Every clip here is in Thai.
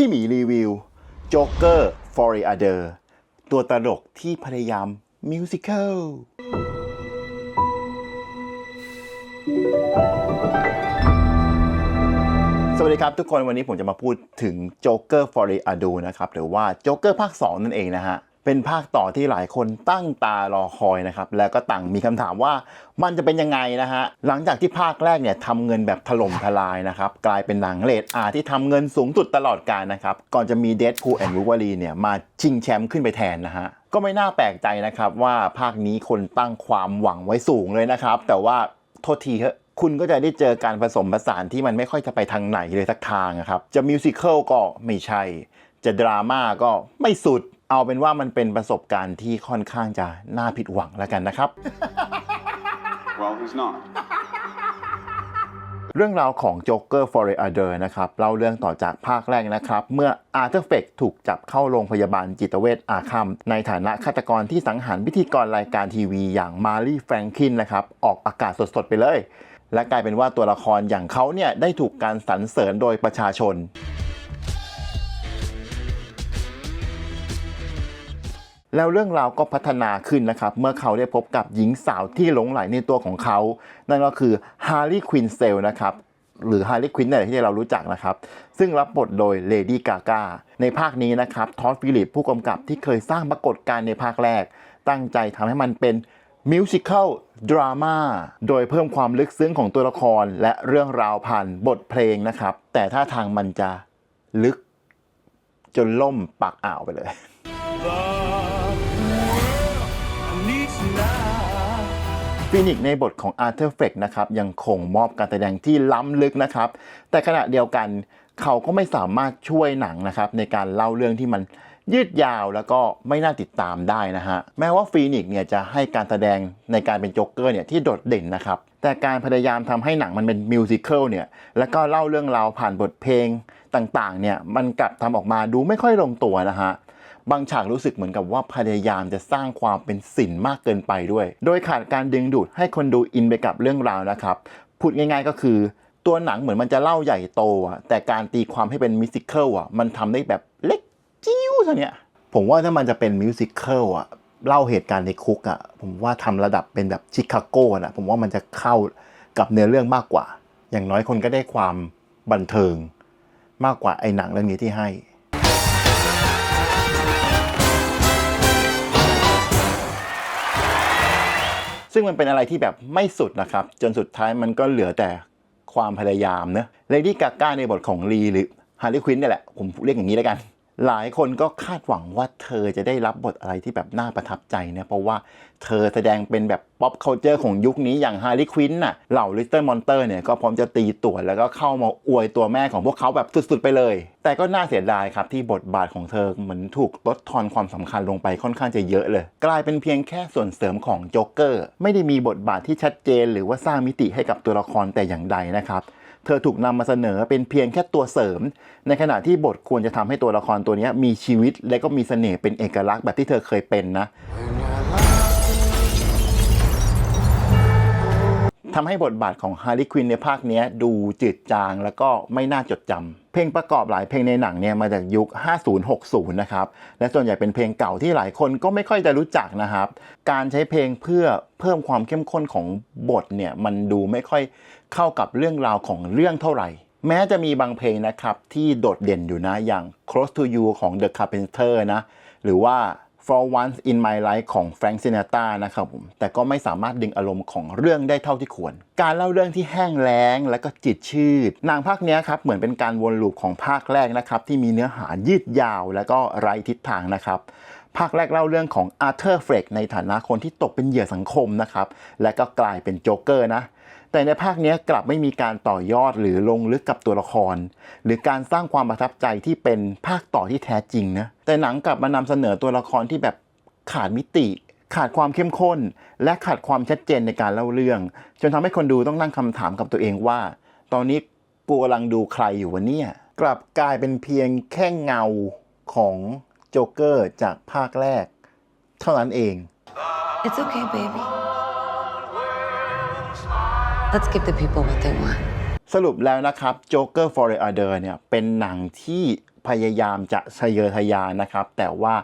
พี่หมีรีวิว Joker for a Other ตัวตลกที่พยายามมิวสิควลสวัสดีครับทุกคนวันนี้ผมจะมาพูดถึง Joker for a Other นะครับ หรือว่าจ็อกเกอร์ภาค 2 นั่นเองนะฮะ เป็นภาคต่อที่หลายคนตั้งตารอคอยนะครับ แล้วก็ต่างมีคำถามว่ามันจะเป็นยังไงนะฮะ หลังจากที่ภาคแรกเนี่ยทำเงินแบบถล่มทลายนะครับ กลายเป็นหนังเลดอาที่ทำเงินสูงสุดตลอดกาลนะครับ ก่อนจะมี Deadpool and Wolverine เนี่ยมาชิงแชมป์ขึ้นไปแทนนะฮะก็ไม่น่าแปลกใจนะครับว่าภาคนี้คนตั้งความหวังไว้สูงเลยนะครับ แต่ว่าโทษทีเถอะคุณก็จะได้เจอการผสมผสานที่มันไม่ค่อยจะไปทางไหนเลยสักทางครับ จะมิวสิควลก็ไม่ใช่ จะดราม่าก็ไม่สุด เอาเป็นว่ามันเป็นประสบการณ์ที่ค่อนข้างจะน่าผิดหวังแล้วกันนะครับ Well, who's not? เรื่องราวของ Joker for a Other นะครับเล่าเรื่องต่อจากภาคแรกนะครับ เมื่ออาร์เธอร์เฟกถูกจับเข้าโรงพยาบาลจิตเวชอาคัม ในฐานะฆาตกรที่สังหารพิธีกรรายการทีวีอย่างมารีแฟรงคินนะครับ ออกอากาศสดๆไปเลย และกลายเป็นว่าตัวละครอย่างเขาเนี่ย ได้ถูกการสรรเสริญโดยประชาชน แล้วเรื่องราวก็พัฒนาขึ้นนะครับ เมื่อเขาได้พบกับหญิงสาวที่หลงไหลในตัวของเขา นั่นก็คือฮาร์ลีควินเซลนะครับหรือฮาร์ลีควินเนี่ยที่เรารู้จักนะครับ ซึ่งรับบทโดยเลดี้กากาในภาคนี้นะครับทอดฟิลิปผู้กำกับที่เคยสร้างปรากฏการณ์ในภาคแรก ตั้งใจทำให้มันเป็นมิวสิควลดราม่าโดยเพิ่มความลึกซึ้งของตัวละครและเรื่องราวผ่านบทเพลงนะครับ แต่ถ้าทางมันจะลึกจนล่มปากอ่าวไปเลย ฟินิกในบทของอาร์เธอร์เฟกนะครับยังคงมอบการแสดงที่ล้ำลึกนะครับ แต่ขณะเดียวกันเขาก็ไม่สามารถช่วยหนังนะครับในการเล่าเรื่องที่มันยืดยาวแล้วก็ไม่น่าติดตามได้นะฮะแม้ว่าฟีนิกเนี่ยจะให้การแสดงในการเป็นโจ๊กเกอร์เนี่ยที่โดดเด่นนะครับแต่การพยายามทำให้หนังมันเป็นมิวสิควลเนี่ยแล้วก็เล่าเรื่องราวผ่านบทเพลงต่างๆเนี่ยมันกลับทำออกมาดูไม่ค่อยลงตัวนะฮะ บางฉากรู้สึกเหมือนกับว่าพยายามจะสร้างความเป็นศิลป์มากเกินไปด้วย โดยขาดการดึงดูดให้คนดูอินไปกับเรื่องราวนะครับ พูดง่ายๆก็คือ ตัวหนังเหมือนมันจะเล่าใหญ่โตอะแต่การตีความให้เป็นมิวสิควลอะมันทำได้แบบเล็กจิ้วเท่าเนี้ยผมว่าถ้ามันจะเป็นมิวสิควลอะเล่าเหตุการณ์ในคุกอะผมว่าทำระดับเป็นแบบชิคาโก้นะผมว่ามันจะเข้ากับเนื้อเรื่องมากกว่า อย่างน้อยคนก็ได้ความบันเทิงมากกว่าไอ้หนังเรื่องนี้ที่ให้ ซึ่งมันเป็นอะไรที่แบบไม่สุดนะครับ จนสุดท้ายมันก็เหลือแต่ความพยายามเนะเลดี้กาก้าในบทของลีหรือฮาร์ลีควินนี่แหละ ผมเรียกอย่างนี้แล้วกัน หลายคนก็คาดหวังว่าเธอจะได้รับบทอะไรที่แบบน่าประทับใจนะเพราะว่าเธอแสดงเป็นแบบป๊อปเคานเจอร์ของยุคนี้อย่างฮาร์ลีควินน่ะเหล่าลิตเติ้ลมอนเตอร์เนี่ยก็พร้อมจะตีตัวแล้วก็เข้ามาอวยตัวแม่ของพวกเขาแบบสุดๆไปเลย แต่ก็น่าเสียดายครับที่บทบาทของเธอเหมือนถูกลดทอนความสำคัญลงไปค่อนข้างจะเยอะเลย กลายเป็นเพียงแค่ส่วนเสริมของโจ๊กเกอร์ไม่ได้มีบทบาทที่ชัดเจน หรือว่าสร้างมิติให้กับตัวละครแต่อย่างใดนะครับ เธอถูกนำมาเสนอเป็นเพียงแค่ตัวเสริม ในขณะที่บทควรจะทำให้ตัวละครตัวนี้มีชีวิตและก็มีเสน่ห์เป็นเอกลักษณ์แบบที่เธอเคยเป็นนะทำให้บทบาทของฮาร์ลีควินในภาคนี้ดูจืดจางแล้วก็ไม่น่าจดจำ เพลงประกอบหลายเพลงในหนังเนี่ยมาจากยุค 50-60 นะครับ และส่วนใหญ่เป็นเพลงเก่าที่หลายคนก็ไม่ค่อยจะรู้จักนะครับ การใช้เพลงเพื่อเพิ่มความเข้มข้นของบทเนี่ยมันดูไม่ค่อย เข้ากับเรื่องราวของเรื่องเท่าไหร่ แม้จะมีบางเพลงนะครับที่โดดเด่นอยู่นะอย่าง Close to You ของ The Carpenter นะหรือว่า For Once in My Life ของ Frank Sinatra นะครับผม แต่ก็ไม่สามารถดึงอารมณ์ของเรื่องได้เท่าที่ควร การเล่าเรื่องที่แห้งแล้งและก็จิตชืดหนางภาคนี้ครับเหมือนเป็นการวนลูปของภาคแรกนะครับที่มีเนื้อหายืดยาวและก็ไร้ทิศทางนะครับภาคแรกเล่าเรื่องของอาร์เธอร์เฟรกในฐานะคนที่ตกเป็นเหยื่อสังคมนะครับ และก็กลายเป็นโจ๊กเกอร์นะ แต่ในภาคนี้กลับไม่มีการต่อยอดหรือลงลึกกับตัวละคร หรือการสร้างความประทับใจที่เป็นภาคต่อที่แท้จริงนะแต่หนังกลับมานำเสนอตัวละครที่แบบขาดมิติ ขาดความเข้มข้น และขาดความชัดเจนในการเล่าเรื่อง จนทำให้คนดูต้องนั่งคำถามกับตัวเองว่า ตอนนี้กูกำลังดูใครอยู่วะเนี่ยกลับกลายเป็นเพียงแค่เงาของโจ๊กเกอร์จากภาคแรก เท่านั้นเอง It's okay, baby. Let's give the people what they want. สรุปแล้วนะครับ Joker for the Other เนี่ยเป็นหนังที่พยายามจะทะเยอทะยานนะครับ แต่ว่า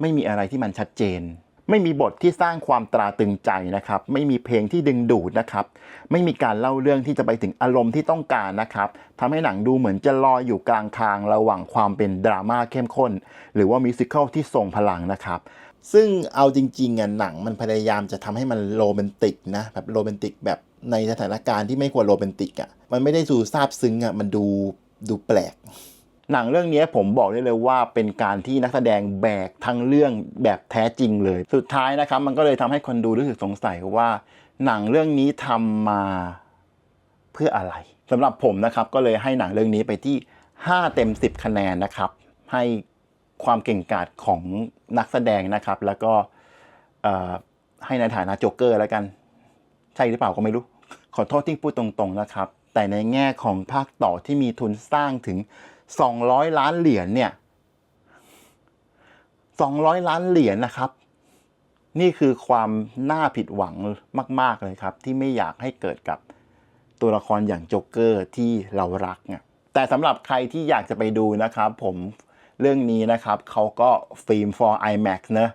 ไม่มีอะไรที่มันชัดเจน ไม่มีบทที่สร้างความตราตึงใจนะครับ ไม่มีเพลงที่ดึงดูดนะครับ ไม่มีการเล่าเรื่องที่จะไปถึงอารมณ์ที่ต้องการนะครับทำให้หนังดูเหมือนจะลอยอยู่กลางทางระหว่างความเป็นดราม่าเข้มข้น หรือว่ามิวสิควลที่ทรงพลังนะครับ ซึ่งเอาจริงๆอะหนังมันพยายามจะทำให้มันโรแมนติกนะแบบโรแมนติกแบบในสถานการณ์ที่ไม่ควรโรแมนติกอะมันไม่ได้ดูซาบซึ้งอะมันดูดูแปลก หนังเรื่องนี้ผมบอกได้เลยว่าเป็นการที่นักแสดงแบกทั้งเรื่องแบบแท้จริงเลย สุดท้ายนะครับ มันก็เลยทำให้คนดูรู้สึกสงสัยว่า หนังเรื่องนี้ทำมาเพื่ออะไรสำหรับผมนะครับก็เลยให้หนังเรื่องนี้ไปที่ 5 เต็ม 10 คะแนนนะครับ ให้ ความเก่งกาจของนักแสดงนะครับ แล้วก็ให้ในฐานะโจ๊กเกอร์แล้วกัน ใช่หรือเปล่าก็ไม่รู้ ขอโทษที่พูดตรงๆนะครับ แต่ในแง่ของภาคต่อที่มีทุนสร้างถึง 200 ล้านเหรียญเนี่ย 200 ล้านเหรียญนะครับ นี่คือความน่าผิดหวังมาก ๆเลยครับ ที่ไม่อยากให้เกิดกับตัวละครอย่างโจ๊กเกอร์ที่เรารักเนี่ยแต่สำหรับใครที่อยากจะไปดูนะครับ ผม เรื่องนี้นะครับเขาก็ฟิล์ม for IMAX เนอะ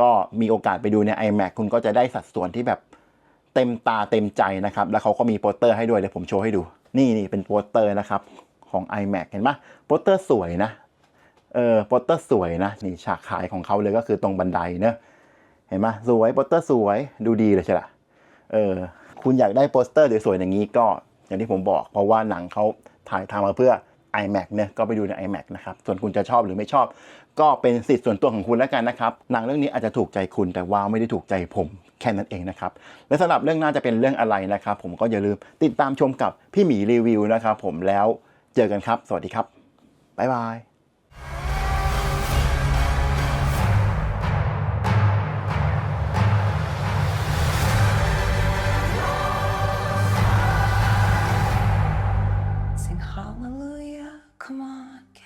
ก็มีโอกาสไปดูใน IMAX คุณก็จะได้สัดส่วนที่แบบเต็มตาเต็มใจนะครับ แล้วเขาก็มีโปสเตอร์ให้ด้วยเดี๋ยวผมโชว์ให้ดู นี่นี่เป็นโปสเตอร์นะครับของ IMAX เห็นไหมโปสเตอร์สวยนะ เออโปสเตอร์สวยนะ นี่ฉากขายของเขาเลยก็คือตรงบันไดเนอะเห็นไหมสวยโปสเตอร์สวยดูดีเลยใช่ละเออคุณอยากได้โปสเตอร์สวยๆอย่างนี้ก็อย่างที่ผมบอก เพราะว่าหนังเขาถ่ายทำมาเพื่อ iMac เนี่ยก็ไปดูใน iMac นะครับ ส่วนคุณจะชอบหรือไม่ชอบ ก็เป็นสิทธิ์ส่วนตัวของคุณแล้วกันนะครับ หนังเรื่องนี้อาจจะถูกใจคุณแต่ว้าวไม่ได้ถูกใจผมแค่นั้นเองนะครับ และสำหรับเรื่องหน้าจะเป็นเรื่องอะไรนะครับ ผมก็อย่าลืมติดตามชมกับพี่หมีรีวิวนะครับผมแล้วเจอกันครับ สวัสดีครับบ๊ายบาย